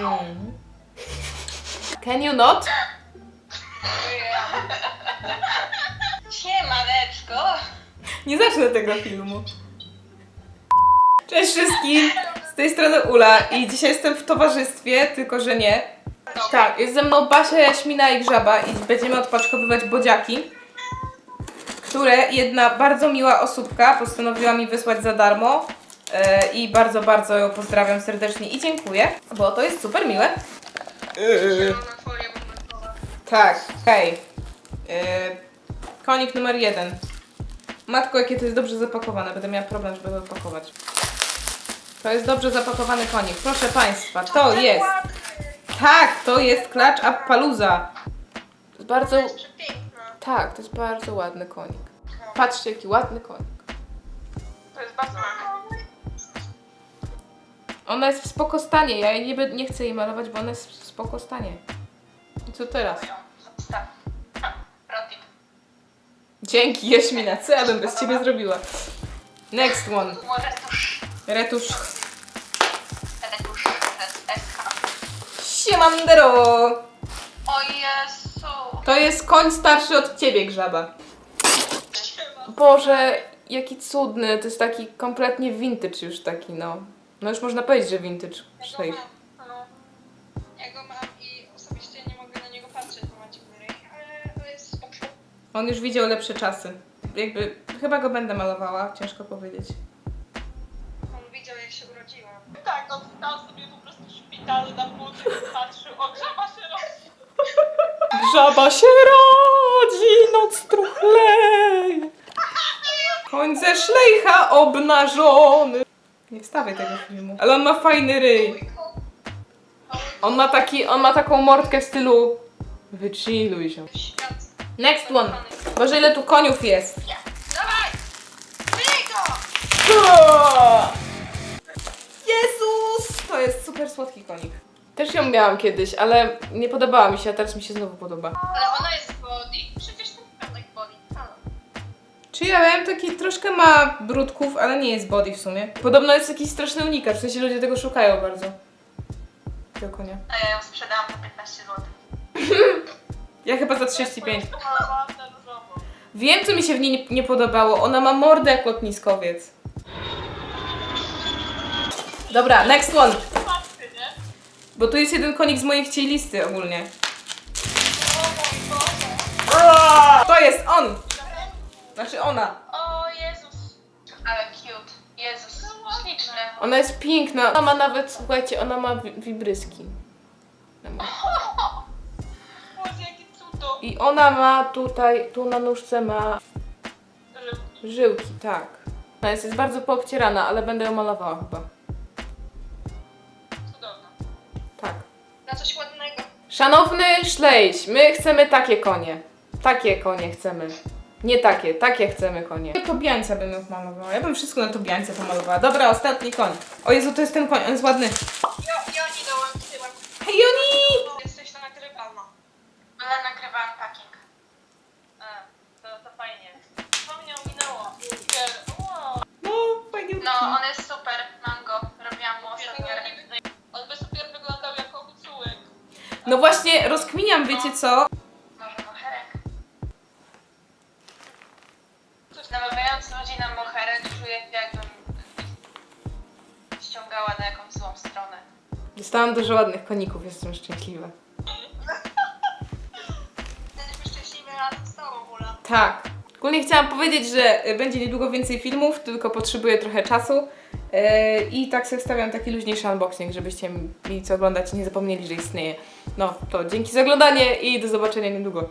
Mm. Can you not? Siemaneczko. Nie zacznę tego filmu. Cześć wszystkim! Z tej strony Ula i dzisiaj jestem w towarzystwie, tylko że nie. Tak, jest ze mną Basia, Jaśmina i Grzaba i będziemy odpaczkowywać bodziaki, które jedna bardzo miła osóbka postanowiła mi wysłać za darmo i bardzo, bardzo ją pozdrawiam serdecznie i dziękuję, bo to jest super miłe. Zielona folia momentowa. Tak, hej. Yy, konik numer jeden. Matko, jakie to jest dobrze zapakowane. Będę miała problem, żeby to opakować. To jest dobrze zapakowany konik. Proszę Państwa, to jest. Tak, to jest klacz Appaluza. To jest bardzo. To jest przepiękna. Tak, to jest bardzo ładny konik. Patrzcie, jaki ładny konik. To jest bardzo ładne. Ona jest w spoko stanie. Ja jej nie, be- nie chcę jej malować, bo ona jest w spoko stanie. I co teraz? Protip. Dzięki, Jaśmina. Co ja bym bez ciebie zrobiła? Next one. Retusz. Retusz. SK. Siemandero! O Jezu. To jest koń starszy od ciebie, Grzaba. Boże, jaki cudny. To jest taki kompletnie vintage już taki, no. No już można powiedzieć, że vintage. Ja go Szlej. mam. No. Ja go mam i osobiście nie mogę na niego patrzeć, bo macie góry, ale to jest spoko. On już widział lepsze czasy. Jakby, chyba go będę malowała, ciężko powiedzieć. On widział jak się urodziłam. Tak, on stał sobie po prostu w szpitalu na i patrzył, o grzyba się rodzi. Grzaba się rodzi, noc truchleje. Koń ze szlejcha obnażony. Nie wstawię tego filmu. Ale on ma fajny ryj. On ma taki, on ma taką mordkę w stylu wychilluj się. Świat. Next one. Boże, ile tu koniów jest. Dawaj! Wyjej go! Jezus! To jest super słodki konik. Też ją miałam kiedyś, ale nie podobała mi się, a teraz mi się znowu podoba. Ale ona jest Czy ja miałem taki troszkę ma brudków, ale nie jest body w sumie. Podobno jest jakiś straszny unikat, w sensie ludzie tego szukają bardzo. Tego konia. A ja ją sprzedałam po 15 zł. Ja chyba za 35. Pomalowałam na różowo. Wiem, co mi się w niej nie, nie podobało. Ona ma mordę jak lotniskowiec. Dobra, next one. Nie? Bo tu jest jeden konik z mojej chciej listy ogólnie. O mój Boże. To jest on! Znaczy ona. O Jezus. Ale cute. Jezus. Śliczne. Ona jest piękna. Ona ma nawet, słuchajcie, ona ma wi- wibryski. Ona ma- Boże, jakie cudo. I ona ma tutaj, tu na nóżce ma Żywki. żyłki, tak. Ona jest, jest bardzo poobcierana, ale będę ją malowała chyba. Cudowna. Tak. Na coś ładnego. Szanowny Szlejś, my chcemy takie konie. Takie konie chcemy. Nie takie, takie chcemy konie. Tobiańca bym ją malowała. Ja bym wszystko na Tobiańca pomalowała. Dobra, ostatni koń. O Jezu, to jest ten koń, on jest ładny. Jo, Joni dołączyłam. Hej, Joni! Jesteś to nagrywalna. Ale nagrywałam packing. A, to, to fajnie. Ominęło? Cukier. Wow. No, fajnie. No, on jest super. Mam go. Robiłam mu ostatnio. On by super wyglądał jako kucułek. No właśnie, rozkminiam, wiecie co? Ściągała na jakąś złą stronę. Dostałam dużo ładnych koników, jestem szczęśliwa. Jesteśmy szczęśliwi razem z tobą, Ula. Tak. Ogólnie chciałam powiedzieć, że y, będzie niedługo więcej filmów, tylko potrzebuję trochę czasu. Yy, I tak sobie wstawiam taki luźniejszy unboxing, żebyście mieli co oglądać i nie zapomnieli, że istnieje. No to dzięki za oglądanie i do zobaczenia niedługo.